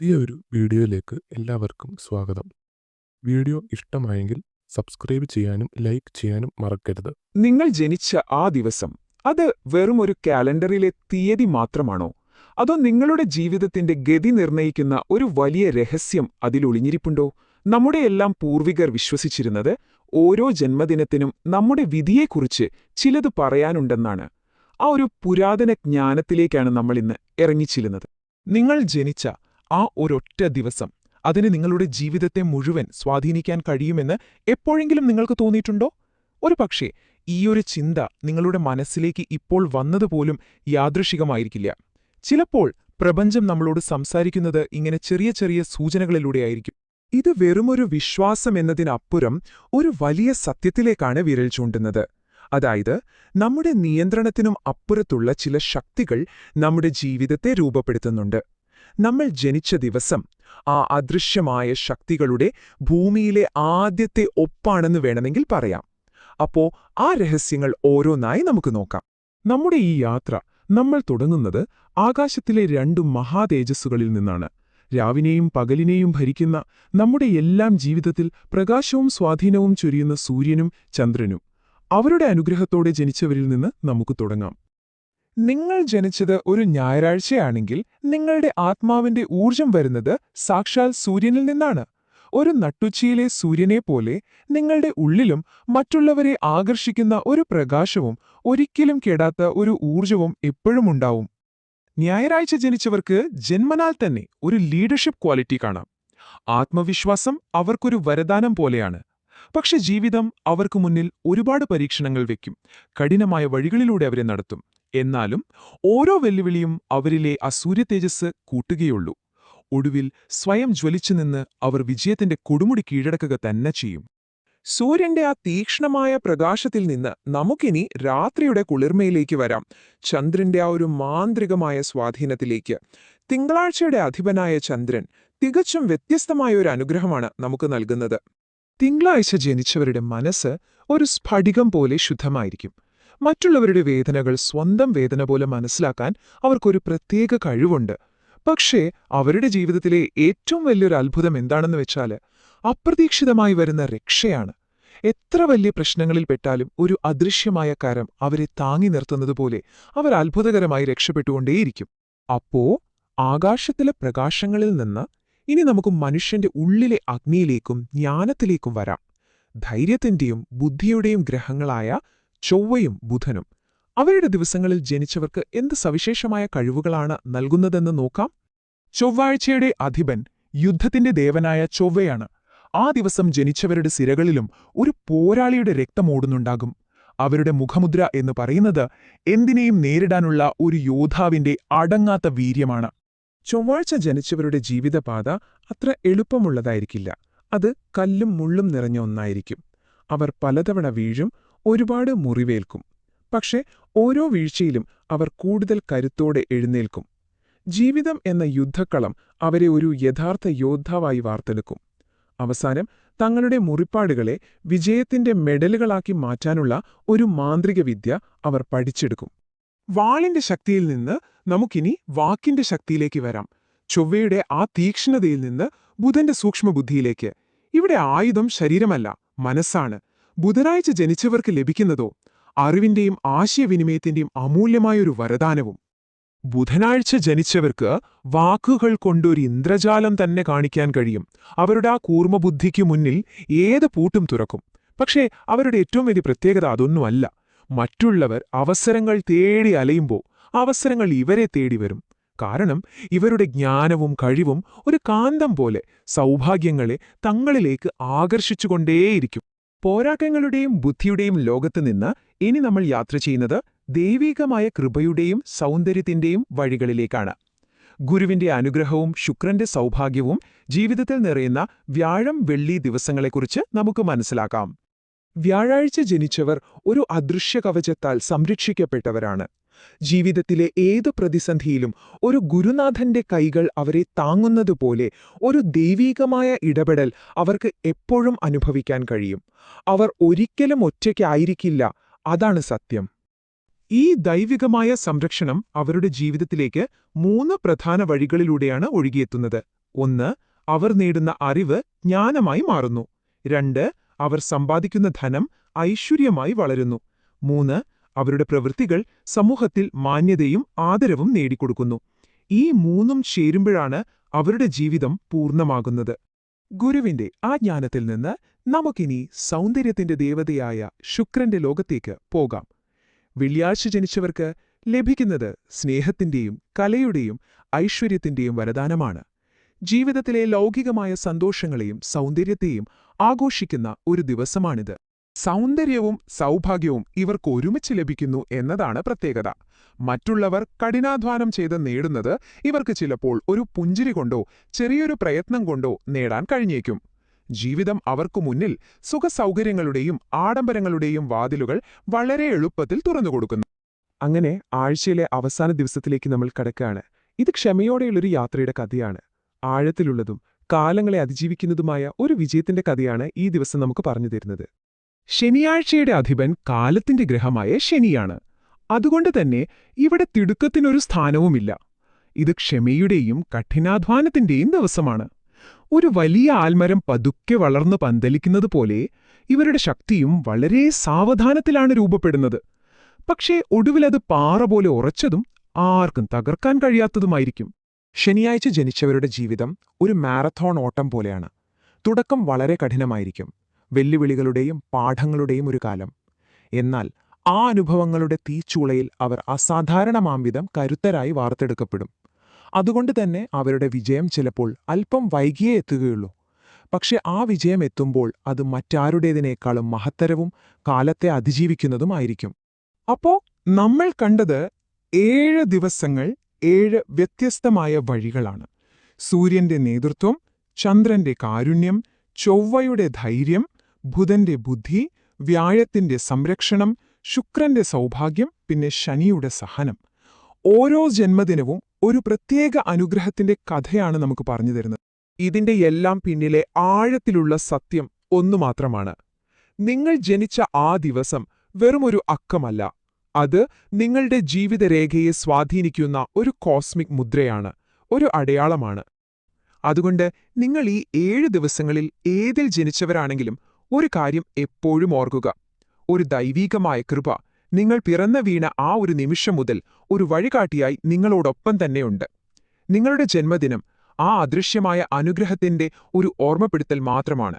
പുതിയൊരു വീഡിയോയിലേക്ക് എല്ലാവർക്കും സ്വാഗതം. വീഡിയോ ഇഷ്ടമായെങ്കിൽ സബ്സ്ക്രൈബ് ചെയ്യാനും ലൈക്ക് ചെയ്യാനും മറക്കരുത്. നിങ്ങൾ ജനിച്ച ആ ദിവസം അത് വെറും ഒരു കാലണ്ടറിലെ തീയതി മാത്രമാണോ? അതോ നിങ്ങളുടെ ജീവിതത്തിന്റെ ഗതി നിർണയിക്കുന്ന ഒരു വലിയ രഹസ്യം അതിൽ ഒളിഞ്ഞിരിപ്പുണ്ടോ? നമ്മുടെ എല്ലാം പൂർവികർ വിശ്വസിച്ചിരുന്നത് ഓരോ ജന്മദിനത്തിനും നമ്മുടെ വിധിയെക്കുറിച്ച് ചിലത് പറയാനുണ്ടെന്നാണ്. ആ ഒരു പുരാതന ജ്ഞാനത്തിലേക്കാണ് നമ്മൾ ഇന്ന് ഇറങ്ങിച്ചിരുന്നത് നിങ്ങൾ ജനിച്ച ആ ഒരൊറ്റ ദിവസം അതിന് നിങ്ങളുടെ ജീവിതത്തെ മുഴുവൻ സ്വാധീനിക്കാൻ കഴിയുമെന്ന് എപ്പോഴെങ്കിലും നിങ്ങൾക്ക് തോന്നിയിട്ടുണ്ടോ? ഒരു പക്ഷേ ഈയൊരു ചിന്ത നിങ്ങളുടെ മനസ്സിലേക്ക് ഇപ്പോൾ വന്നതുപോലും യാദൃശികമായിരിക്കില്ല. ചിലപ്പോൾ പ്രപഞ്ചം നമ്മളോട് സംസാരിക്കുന്നത് ഇങ്ങനെ ചെറിയ ചെറിയ സൂചനകളിലൂടെയായിരിക്കും ഇത് വെറുമൊരു വിശ്വാസം എന്നതിനപ്പുറം ഒരു വലിയ സത്യത്തിലേക്കാണ് വിരൽ ചൂണ്ടുന്നത്. അതായത് നമ്മുടെ നിയന്ത്രണത്തിനും അപ്പുറത്തുള്ള ചില ശക്തികൾ നമ്മുടെ ജീവിതത്തെ രൂപപ്പെടുത്തുന്നുണ്ട്. നമ്മൾ ജനിച്ച ദിവസം ആ അദൃശ്യമായ ശക്തികളുടെ ഭൂമിയിലെ ആദ്യത്തെ ഒപ്പാണെന്ന് വേണമെങ്കിൽ പറയാം. അപ്പോ ആ രഹസ്യങ്ങൾ ഓരോന്നായി നമുക്ക് നോക്കാം. നമ്മുടെ ഈ യാത്ര നമ്മൾ തുടങ്ങുന്നത് ആകാശത്തിലെ രണ്ടു മഹാതേജസ്സുകളിൽ നിന്നാണ്. രാവിനെയും പകലിനെയും ഭരിക്കുന്ന നമ്മുടെ എല്ലാം ജീവിതത്തിൽ പ്രകാശവും സ്വാധീനവും ചൊരിയുന്ന സൂര്യനും ചന്ദ്രനും. അവരുടെ അനുഗ്രഹത്തോടെ ജനിച്ചവരിൽ നിന്ന് നമുക്ക് തുടങ്ങാം. നിങ്ങൾ ജനിച്ചത് ഒരു ഞായറാഴ്ചയാണെങ്കിൽ നിങ്ങളുടെ ആത്മാവിന്റെ ഊർജം വരുന്നത് സാക്ഷാൽ സൂര്യനിൽ നിന്നാണ്. ഒരു നട്ടുച്ചയിലെ സൂര്യനെപ്പോലെ നിങ്ങളുടെ ഉള്ളിലും മറ്റുള്ളവരെ ആകർഷിക്കുന്ന ഒരു പ്രകാശവും ഒരിക്കലും കേടാത്ത ഒരു ഊർജവും എപ്പോഴും ഉണ്ടാവും. ഞായറാഴ്ച ജനിച്ചവർക്ക് ജന്മനാൽ തന്നെ ഒരു ലീഡർഷിപ്പ് ക്വാളിറ്റി കാണാം. ആത്മവിശ്വാസം അവർക്കൊരു വരദാനം പോലെയാണ്. പക്ഷെ ജീവിതം അവർക്ക് മുന്നിൽ ഒരുപാട് പരീക്ഷണങ്ങൾ വയ്ക്കും കഠിനമായ വഴികളിലൂടെ അവരെ നടത്തും. എന്നാലും ഓരോ വെല്ലുവിളിയും അവരിലെ ആ സൂര്യതേജസ് കൂട്ടുകയുള്ളൂ. ഒടുവിൽ സ്വയം ജ്വലിച്ചു നിന്ന് അവർ വിജയത്തിന്റെ കൊടുമുടി കീഴടക്കുക തന്നെ ചെയ്യും. സൂര്യന്റെ ആ തീക്ഷ്ണമായ പ്രകാശത്തിൽ നിന്ന് നമുക്കിനി രാത്രിയുടെ കുളിർമയിലേക്ക് വരാം. ചന്ദ്രന്റെ ആ ഒരു മാന്ത്രികമായ സ്വാധീനത്തിലേക്ക്. തിങ്കളാഴ്ചയുടെ അധിപനായ ചന്ദ്രൻ തികച്ചും വ്യത്യസ്തമായ ഒരു അനുഗ്രഹമാണ് നമുക്ക് നൽകുന്നത്. തിങ്കളാഴ്ച ജനിച്ചവരുടെ മനസ്സ് ഒരു സ്ഫടികം പോലെ ശുദ്ധമായിരിക്കും. മറ്റുള്ളവരുടെ വേദനകൾ സ്വന്തം വേദന പോലെ മനസ്സിലാക്കാൻ അവർക്കൊരു പ്രത്യേക കഴിവുണ്ട്. പക്ഷേ അവരുടെ ജീവിതത്തിലെ ഏറ്റവും വലിയൊരു അത്ഭുതം എന്താണെന്ന് വെച്ചാൽ അപ്രതീക്ഷിതമായി വരുന്ന രക്ഷയാണ്. എത്ര വലിയ പ്രശ്നങ്ങളിൽപ്പെട്ടാലും ഒരു അദൃശ്യമായ കരം അവരെ താങ്ങി നിർത്തുന്നതുപോലെ അവർ അത്ഭുതകരമായി രക്ഷപ്പെട്ടുകൊണ്ടേയിരിക്കും. അപ്പോ ആകാശത്തിലെ പ്രകാശങ്ങളിൽ നിന്ന് ഇനി നമുക്ക് മനുഷ്യന്റെ ഉള്ളിലെ അഗ്നിയിലേക്കും ജ്ഞാനത്തിലേക്കും വരാം. ധൈര്യത്തിന്റെയും ബുദ്ധിയുടെയും ഗ്രഹങ്ങളായ ചൊവ്വയും ബുധനും. അവരുടെ ദിവസങ്ങളിൽ ജനിച്ചവർക്ക് എന്ത് സവിശേഷമായ കഴിവുകളാണ് നൽകുന്നതെന്ന് നോക്കാം. ചൊവ്വാഴ്ചയുടെ അധിപൻ യുദ്ധത്തിന്റെ ദേവനായ ചൊവ്വയാണ്. ആ ദിവസം ജനിച്ചവരുടെ സിരകളിലും ഒരു പോരാളിയുടെ രക്തമോടുന്നുണ്ടാകും അവരുടെ മുഖമുദ്ര എന്ന് പറയുന്നത് എന്തിനേയും നേരിടാനുള്ള ഒരു യോദ്ധാവിന്റെ അടങ്ങാത്ത വീര്യമാണ്. ചൊവ്വാഴ്ച ജനിച്ചവരുടെ ജീവിതപാത അത്ര എളുപ്പമുള്ളതായിരിക്കില്ല. അത് കല്ലും മുള്ളും നിറഞ്ഞ ഒന്നായിരിക്കും. അവർ പലതവണ വീഴും ഒരുപാട് മുറിവേൽക്കും. പക്ഷേ ഓരോ വീഴ്ചയിലും അവർ കൂടുതൽ കരുത്തോടെ എഴുന്നേൽക്കും. ജീവിതം എന്ന യുദ്ധക്കളം അവരെ ഒരു യഥാർത്ഥ യോദ്ധാവായി വാർത്തെടുക്കും. അവസാനം തങ്ങളുടെ മുറിപ്പാടുകളെ വിജയത്തിന്റെ മെഡലുകളാക്കി മാറ്റാനുള്ള ഒരു മാന്ത്രിക വിദ്യ അവർ പഠിച്ചെടുക്കും. വാളിന്റെ ശക്തിയിൽ നിന്ന് നമുക്കിനി വാക്കിന്റെ ശക്തിയിലേക്ക് വരാം. ചൊവ്വയുടെ ആ തീക്ഷ്ണതയിൽ നിന്ന് ബുധന്റെ സൂക്ഷ്മബുദ്ധിയിലേക്ക്. ഇവിടെ ആയുധം ശരീരമല്ല മനസ്സാണ്. ബുധനാഴ്ച ജനിച്ചവർക്ക് ലഭിക്കുന്നതോ അറിവിന്റെയും ആശയവിനിമയത്തിന്റെയും അമൂല്യമായൊരു വരദാനവും. ബുധനാഴ്ച ജനിച്ചവർക്ക് വാക്കുകൾ കൊണ്ടൊരു ഇന്ദ്രജാലം തന്നെ കാണിക്കാൻ കഴിയും. അവരുടെ ആ കൂർമ്മബുദ്ധിക്കു മുന്നിൽ ഏത് പൂട്ടും തുറക്കും. പക്ഷേ അവരുടെ ഏറ്റവും വലിയ പ്രത്യേകത അതൊന്നുമല്ല. മറ്റുള്ളവർ അവസരങ്ങൾ തേടി അലയുമ്പോൾ അവസരങ്ങൾ ഇവരെ തേടി വരും. കാരണം ഇവരുടെ ജ്ഞാനവും കഴിവും ഒരു കാന്തം പോലെ സൗഭാഗ്യങ്ങളെ തങ്ങളിലേക്ക് ആകർഷിച്ചുകൊണ്ടേയിരിക്കും. പോരാട്ടങ്ങളുടെയും ബുദ്ധിയുടെയും ലോകത്ത് നിന്ന് ഇനി നമ്മൾ യാത്ര ചെയ്യുന്നത് ദൈവികമായ കൃപയുടെയും സൗന്ദര്യത്തിന്റെയും വഴികളിലേക്കാണ്. ഗുരുവിന്റെ അനുഗ്രഹവും ശുക്രന്റെ സൗഭാഗ്യവും ജീവിതത്തിൽ നിറയുന്ന വ്യാഴം വെള്ളി ദിവസങ്ങളെക്കുറിച്ച് നമുക്ക് മനസ്സിലാക്കാം. വ്യാഴാഴ്ച ജനിച്ചവർ ഒരു അദൃശ്യ കവചത്താൽ സംരക്ഷിക്കപ്പെട്ടവരാണ്. ജീവിതത്തിലെ ഏതു പ്രതിസന്ധിയിലും ഒരു ഗുരുനാഥന്റെ കൈകൾ അവരെ താങ്ങുന്നതുപോലെ ഒരു ദൈവീകമായ ഇടപെടൽ അവർക്ക് എപ്പോഴും അനുഭവിക്കാൻ കഴിയും. അവർ ഒരിക്കലും ഒറ്റയ്ക്കായിരിക്കില്ല അതാണ് സത്യം. ഈ ദൈവികമായ സംരക്ഷണം അവരുടെ ജീവിതത്തിലേക്ക് മൂന്ന് പ്രധാന വഴികളിലൂടെയാണ് ഒഴുകിയെത്തുന്നത്. ഒന്ന് അവർ നേടുന്ന അറിവ് ജ്ഞാനമായി മാറുന്നു. രണ്ട് അവർ സമ്പാദിക്കുന്ന ധനം ഐശ്വര്യമായി വളരുന്നു. മൂന്ന് അവരുടെ പ്രവൃത്തികൾ സമൂഹത്തിൽ മാന്യതയും ആദരവും നേടിക്കൊടുക്കുന്നു. ഈ മൂന്നും ചേരുമ്പോഴാണ് അവരുടെ ജീവിതം പൂർണമാകുന്നത്. ഗുരുവിന്റെ ആ ജ്ഞാനത്തിൽ നിന്ന് നമുക്കിനി സൗന്ദര്യത്തിന്റെ ദേവതയായ ശുക്രന്റെ ലോകത്തേക്ക് പോകാം. വെള്ളിയാഴ്ച ജനിച്ചവർക്ക് ലഭിക്കുന്നത് സ്നേഹത്തിന്റെയും കലയുടെയും ഐശ്വര്യത്തിന്റെയും വരദാനമാണ്. ജീവിതത്തിലെ ലൗകികമായ സന്തോഷങ്ങളെയും സൗന്ദര്യത്തെയും ആഘോഷിക്കുന്ന ഒരു ദിവസമാണിത്. സൗന്ദര്യവും സൗഭാഗ്യവും ഇവർക്ക് ഒരുമിച്ച് ലഭിക്കുന്നു എന്നതാണ് പ്രത്യേകത. മറ്റുള്ളവർ കഠിനാധ്വാനം ചെയ്ത് നേടുന്നത് ഇവർക്ക് ചിലപ്പോൾ ഒരു പുഞ്ചിരി കൊണ്ടോ ചെറിയൊരു പ്രയത്നം കൊണ്ടോ നേടാൻ കഴിഞ്ഞേക്കും. ജീവിതം അവർക്കു മുന്നിൽ സുഖസൗകര്യങ്ങളുടെയും ആഡംബരങ്ങളുടെയും വാതിലുകൾ വളരെ എളുപ്പത്തിൽ തുറന്നുകൊടുക്കുന്നു അങ്ങനെ ആഴ്ചയിലെ അവസാന ദിവസത്തിലേക്ക് നമ്മൾ കടക്കുകയാണ്. ഇത് ക്ഷമയോടെയുള്ളൊരു യാത്രയുടെ കഥയാണ്. ആഴത്തിലുള്ളതും കാലങ്ങളെ അതിജീവിക്കുന്നതുമായ ഒരു വിജയത്തിന്റെ കഥയാണ് ഈ ദിവസം നമുക്ക് പറഞ്ഞു തരുന്നത്. ശനിയാഴ്ചയുടെ അധിപൻ കാലത്തിന്റെ ഗ്രഹമായ ശനിയാണ്. അതുകൊണ്ട് തന്നെ ഇവിടെ തിടുക്കത്തിനൊരു സ്ഥാനവുമില്ല. ഇത് ക്ഷമയുടെയും കഠിനാധ്വാനത്തിന്റെയും ദിവസമാണ്. ഒരു വലിയ ആൽമരം പതുക്കെ വളർന്നു പന്തലിക്കുന്നത് പോലെ ഇവരുടെ ശക്തിയും വളരെ സാവധാനത്തിലാണ് രൂപപ്പെടുന്നത്. പക്ഷേ ഒടുവിലത് പാറ പോലെ ഉറച്ചതും ആർക്കും തകർക്കാൻ കഴിയാത്തതുമായിരിക്കും. ശനിയാഴ്ച ജനിച്ചവരുടെ ജീവിതം ഒരു മാരത്തോൺ ഓട്ടം പോലെയാണ്. തുടക്കം വളരെ കഠിനമായിരിക്കും. വെല്ലുവിളികളുടെയും പാഠങ്ങളുടെയും ഒരു കാലം. എന്നാൽ ആ അനുഭവങ്ങളുടെ തീച്ചൂളയിൽ അവർ അസാധാരണമാംവിധം കരുത്തരായി വാർത്തെടുക്കപ്പെടും. അതുകൊണ്ട് തന്നെ അവരുടെ വിജയം ചിലപ്പോൾ അല്പം വൈകിയേ എത്തുകയുള്ളൂ. പക്ഷെ ആ വിജയം എത്തുമ്പോൾ അത് മറ്റാരുടേതിനേക്കാളും മഹത്തരവും കാലത്തെ അതിജീവിക്കുന്നതുമായിരിക്കും. അപ്പോ നമ്മൾ കണ്ടത് ഏഴ് ദിവസങ്ങൾ ഏഴ് വ്യത്യസ്തമായ വഴികളാണ്. സൂര്യന്റെ നേതൃത്വം ചന്ദ്രന്റെ കാരുണ്യം ചൊവ്വയുടെ ധൈര്യം ബുധന്റെ ബുദ്ധി വ്യാഴത്തിന്റെ സംരക്ഷണം ശുക്രന്റെ സൗഭാഗ്യം പിന്നെ ശനിയുടെ സഹനം. ഓരോ ജന്മദിനവും ഒരു പ്രത്യേക അനുഗ്രഹത്തിന്റെ കഥയാണ് നമുക്ക് പറഞ്ഞു തരുന്നത്. ഇതിന്റെ എല്ലാം പിന്നിലെ ആഴത്തിലുള്ള സത്യം ഒന്നു മാത്രമാണ്. നിങ്ങൾ ജനിച്ച ആ ദിവസം വെറുമൊരു അക്കമല്ല. അത് നിങ്ങളുടെ ജീവിതരേഖയെ സ്വാധീനിക്കുന്ന ഒരു കോസ്മിക് മുദ്രയാണ് ഒരു അടയാളമാണ്. അതുകൊണ്ട് നിങ്ങൾ ഈ ഏഴ് ദിവസങ്ങളിൽ ഏതിൽ ജനിച്ചവരാണെങ്കിലും ഒരു കാര്യം എപ്പോഴും ഓർക്കുക. ഒരു ദൈവീകമായ കൃപ നിങ്ങൾ പിറന്ന വീണ ആ ഒരു നിമിഷം മുതൽ ഒരു വഴികാട്ടിയായി നിങ്ങളോടൊപ്പം തന്നെയുണ്ട്. നിങ്ങളുടെ ജന്മദിനം ആ അദൃശ്യമായ അനുഗ്രഹത്തിന്റെ ഒരു ഓർമ്മപ്പെടുത്തൽ മാത്രമാണ്.